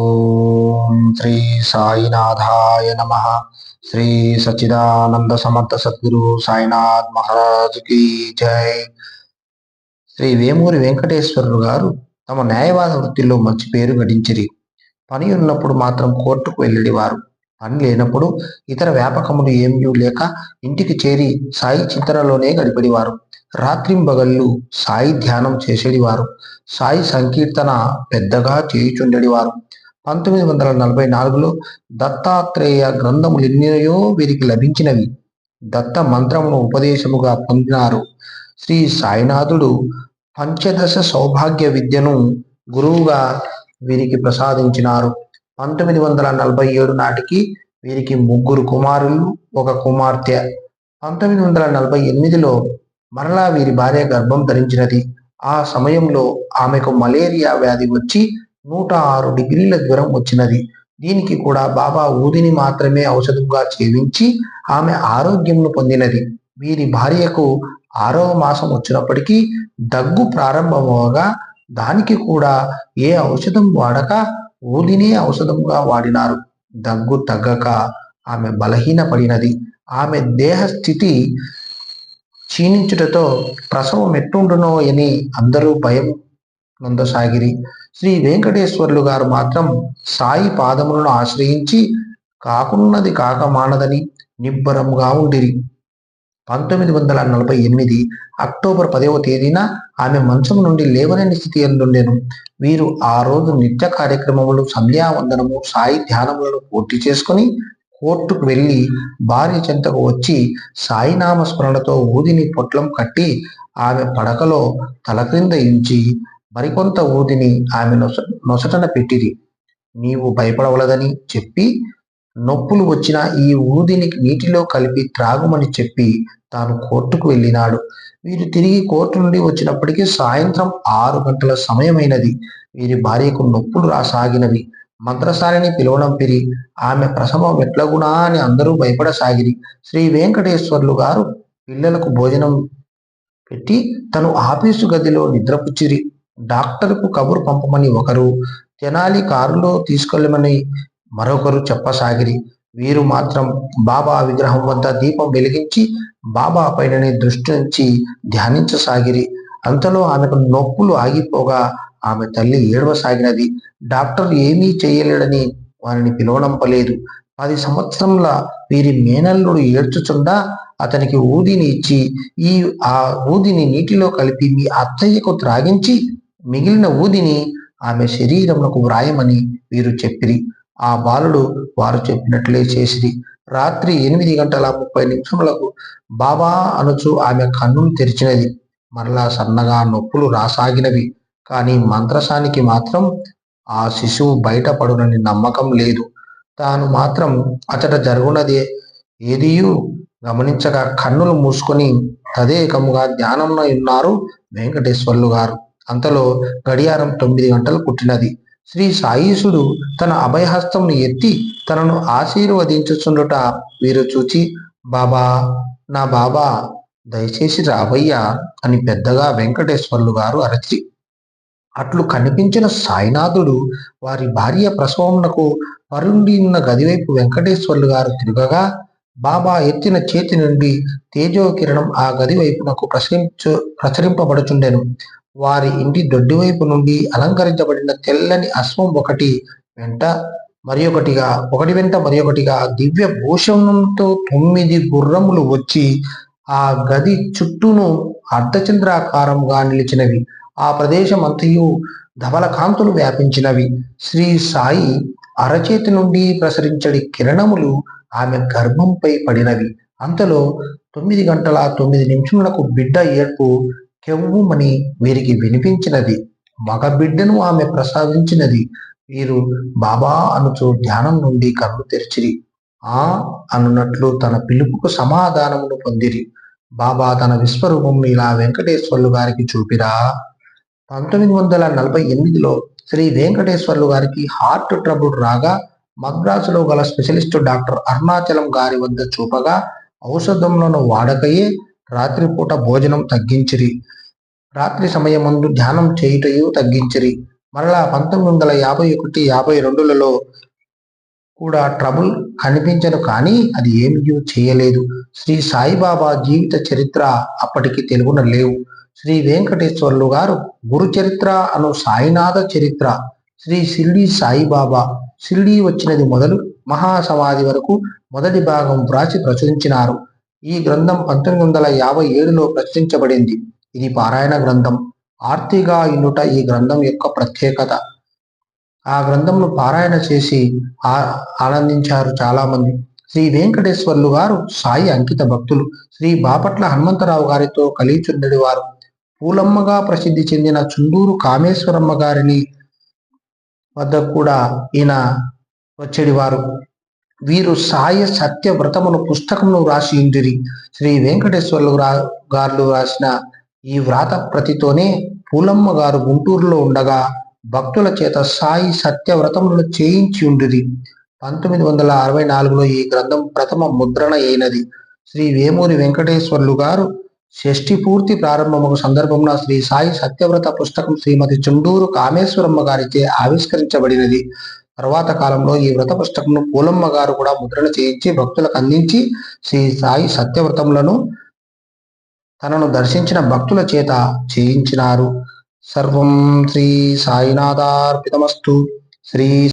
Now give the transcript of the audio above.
ఓం శ్రీ సాయినాథాయ నమ శ్రీ సచ్చిదానంద సమర్థ సద్గురు సాయినాథ్ మహారాజ్కి జై శ్రీ వేమూరి వెంకటేశ్వరుడు గారు తమ న్యాయవాద వృత్తిలో మంచి పేరు గడించిరి. పని ఉన్నప్పుడు మాత్రం కోర్టుకు వెళ్ళడివారు పని లేనప్పుడు ఇతర వ్యాపకములు ఏమీ లేక ఇంటికి చేరి సాయి చింతనలోనే గడిపడివారు రాత్రింబగళ్ళు సాయి ధ్యానం చేసేడివారు సాయి సంకీర్తన పెద్దగా చేయుచుండేవారు. పంతొమ్మిది వందల నలభై నాలుగులో దత్తాత్రేయ గ్రంథములు ఎన్నో వీరికి లభించినవి. దత్త మంత్రమును ఉపదేశముగా పొందినారు. శ్రీ సాయినాథుడు పంచదశ సౌభాగ్య విద్యను గురువుగా వీరికి ప్రసాదించినారు. పంతొమ్మిది వందల నలభై ఏడు నాటికి వీరికి ముగ్గురు కుమారులు ఒక కుమార్తె. పంతొమ్మిది వందల నలభై ఎనిమిదిలో మరలా వీరి భార్య గర్భం ధరించినది. ఆ సమయంలో ఆమెకు మలేరియా వ్యాధి వచ్చి నూట ఆరు డిగ్రీల జ్వరం వచ్చినది. దీనికి కూడా బాబా ఊదిని మాత్రమే ఔషధంగా సేవించి ఆమె ఆరోగ్యంను పొందినది. వీరి భార్యకు ఆరవ మాసం వచ్చినప్పటికీ దగ్గు ప్రారంభమవగా దానికి కూడా ఏ ఔషధం వాడక ఊదినే ఔషధంగా వాడినారు. దగ్గు తగ్గక ఆమె బలహీనపడినది. ఆమె దేహ స్థితి క్షీణించుటతో ప్రసవం ఎట్టుండునో అని అందరూ భయం నందసాగిరి శ్రీ వెంకటేశ్వర్లు గారు మాత్రం సాయి పాదములను ఆశ్రయించి కాకున్నది కాక మానదని నిబ్బరంగా ఉండిరి. పంతొమ్మిది వందల నలభై ఎనిమిది అక్టోబర్ పదవ తేదీన ఆమె మంచం నుండి లేవలేని స్థితి ఎందుండెను. వీరు ఆ రోజు నిత్య కార్యక్రమములు సంధ్యావందనము సాయి ధ్యానములను పూర్తి చేసుకుని కోర్టుకు వెళ్ళి భార్య చెంతకు వచ్చి సాయినామ స్మరణతో ఊదిని పొట్లం కట్టి ఆమె పడకలో తల క్రింద ఇంచి మరికొంత ఊదిని ఆమె నొస నొసటన పెట్టిరి. నీవు భయపడవలదని చెప్పి నొప్పులు వచ్చిన ఈ ఊదిని నీటిలో కలిపి త్రాగుమని చెప్పి తాను కోర్టుకు వెళ్ళినాడు. వీరు తిరిగి కోర్టు నుండి వచ్చినప్పటికీ సాయంత్రం ఆరు గంటల సమయమైనది. వీరి భార్యకు నొప్పులు రాసాగినవి. మంత్రసారిని పిలవడం పిరి ఆమె ప్రసవం ఎట్లగునా అని అందరూ భయపడసాగిరి. శ్రీ వెంకటేశ్వర్లు గారు పిల్లలకు భోజనం పెట్టి తను ఆఫీసు గదిలో నిద్రపుచ్చిరి. డాక్టర్కు కబురు పంపమని ఒకరు తెనాలి కారులో తీసుకెళ్ళమని మరొకరు చెప్పసాగిరి. వీరు మాత్రం బాబా విగ్రహం వద్ద దీపం వెలిగించి బాబా పైనని దృష్టి నుంచి ధ్యానించసాగిరి. అంతలో ఆమెకు నొప్పులు ఆగిపోగా ఆమె తల్లి ఏడవసాగినది. డాక్టర్ ఏమీ చేయలేడని వారిని పిలవనంపలేదు. పది సంవత్సరంల వీరి మేనల్లుడు ఏడ్చుచుండా అతనికి ఊదిని ఇచ్చి ఈ ఆ ఊదిని నీటిలో కలిపి మీ అత్తయ్యకు త్రాగించి మిగిలిన ఊదిని ఆమె శరీరమునకు వ్రాయమని వీరు చెప్పిరి. ఆ బాలుడు వారు చెప్పినట్లే చేసిరి. రాత్రి ఎనిమిది గంటల ముప్పై నిమిషములకు బాబా అనుచు ఆమె కన్నులు తెరిచినది. మరలా సన్నగా నొప్పులు రాసాగినవి. కానీ మంత్రసానికి మాత్రం ఆ శిశువు బయటపడునని నమ్మకం లేదు. తాను మాత్రం అతట జరుగునది. ఏదియూ గమనించగా కన్నులు మూసుకొని తదేకముగా ధ్యానంలో ఉన్నారు వెంకటేశ్వర్లు గారు. అంతలో గడియారం తొమ్మిది గంటలు కుట్టినది శ్రీ సాయీసుడు తన అభయహస్తంను ఎత్తి తనను ఆశీర్వదించుచుండుట వీరు చూచి బాబా నా బాబా దయచేసి రావయ్యా అని పెద్దగా వెంకటేశ్వర్లు గారు అరచి అట్లు కనిపించిన సాయినాథుడు వారి భార్య ప్రసవమునకు పరుండి ఉన్న గదివైపు వెంకటేశ్వర్లు గారు తిరగగా బాబా ఎత్తిన చేతి నుండి తేజో కిరణం ఆ గది వైపునకు ప్రసరించు ప్రసరింపబడుచుండెను. వారి ఇంటి దొడ్డి వైపు నుండి అలంకరించబడిన తెల్లని అశ్వం ఒకటి వెంట మరి ఒకటిగా ఒకటి వెంట మరి ఒకటిగా దివ్య భూషణంతో తొమ్మిది గుర్రములు వచ్చి ఆ గది చుట్టూను అర్ధచంద్రాకారంగా నిలిచినవి. ఆ ప్రదేశం అంతయు ధవల కాంతులు వ్యాపించినవి. శ్రీ సాయి అరచేతి నుండి ప్రసరించడి కిరణములు ఆమె గర్భంపై పడినవి. అంతలో తొమ్మిది గంటల తొమ్మిది నిమిషములకు బిడ్డ ఏడ్పు కెవ్వుమని వీరికి వినిపించినది. మగ బిడ్డను ఆమె ప్రసాదించినది. వీరు బాబా అనుచు ధ్యానం నుండి కళ్ళు తెరిచిరి. ఆ అనున్నట్లు తన పిలుపుకు సమాధానమును పొందిరి. బాబా తన విశ్వరూపం ఇలా వెంకటేశ్వర్లు గారికి చూపిరా. పంతొమ్మిది వందల నలభై ఎనిమిదిలో శ్రీ వెంకటేశ్వర్లు గారికి హార్ట్ ట్రబుల్ రాగా మద్రాసులో గల స్పెషలిస్ట్ డాక్టర్ అరుణాచలం గారి వద్ద చూపగా ఔషధంలోనూ వాడకయే రాత్రిపూట భోజనం తగ్గించిరి. రాత్రి సమయమందు ధ్యానం చేయుటయు తగ్గించిరి. మరలా పంతొమ్మిది వందల యాభై ఒకటి యాభై రెండులలో కూడా ట్రబుల్ కనిపించను కానీ అది ఏమీ చేయలేదు. శ్రీ సాయిబాబా జీవిత చరిత్ర అప్పటికి తెలుగున లేవు. శ్రీ వెంకటేశ్వర్లు గారు గురు చరిత్ర అను సాయినాథ చరిత్ర శ్రీ షిర్డీ సాయిబాబా. షిర్డీ వచ్చినది మొదలు మహాసమాధి వరకు మొదటి భాగం వ్రాసి ప్రచురించినారు. ఈ గ్రంథం పంతొమ్మిది వందల యాభై ఏడులో ప్రచురించబడింది. ఇది పారాయణ గ్రంథం. ఆర్తిగా ఇనుట ఈ గ్రంథం యొక్క ప్రత్యేకత. ఆ గ్రంథంను పారాయణ చేసి ఆ- ఆనందించారు చాలా మంది శ్రీ వెంకటేశ్వర్లు గారు సాయి అంకిత భక్తులు. శ్రీ బాపట్ల హనుమంతరావు గారితో కలిచుండడి వారు. పూలమ్మగా ప్రసిద్ధి చెందిన చుండూరు కామేశ్వరమ్మ గారిని వద్ద కూడా ఈయన వచ్చేడివారు. వీరు సాయ సత్య వ్రతమును పుస్తకమును రాసి ఉండిరి. శ్రీ వెంకటేశ్వర్లు రా- గారు రాసిన ఈ వ్రాత ప్రతితోనే పూలమ్మ గారు గుంటూరులో ఉండగా భక్తుల చేత సాయి సత్య వ్రతములను చేయించి ఉండిరి. పంతొమ్మిది వందల అరవై నాలుగులో ఈ గ్రంథం ప్రథమ ముద్రణ అయినది. శ్రీ వేమూరి వెంకటేశ్వర్లు గారు షష్ఠి పూర్తి ప్రారంభము సందర్భమున శ్రీ సాయి సత్యవ్రత పుస్తకం శ్రీమతి చుండూరు కామేశ్వరమ్మ గారిచే ఆవిష్కరించబడినది. తర్వాత కాలంలో ఈ వ్రత పుస్తకంను పూలమ్మ గారు కూడా ముద్రణ చేయించి భక్తులకు అందించి శ్రీ సాయి సత్యవ్రతములను తనను దర్శించిన భక్తుల చేత చేయించినారు. సర్వం శ్రీ సాయినాథార్పితమస్తు. శ్రీ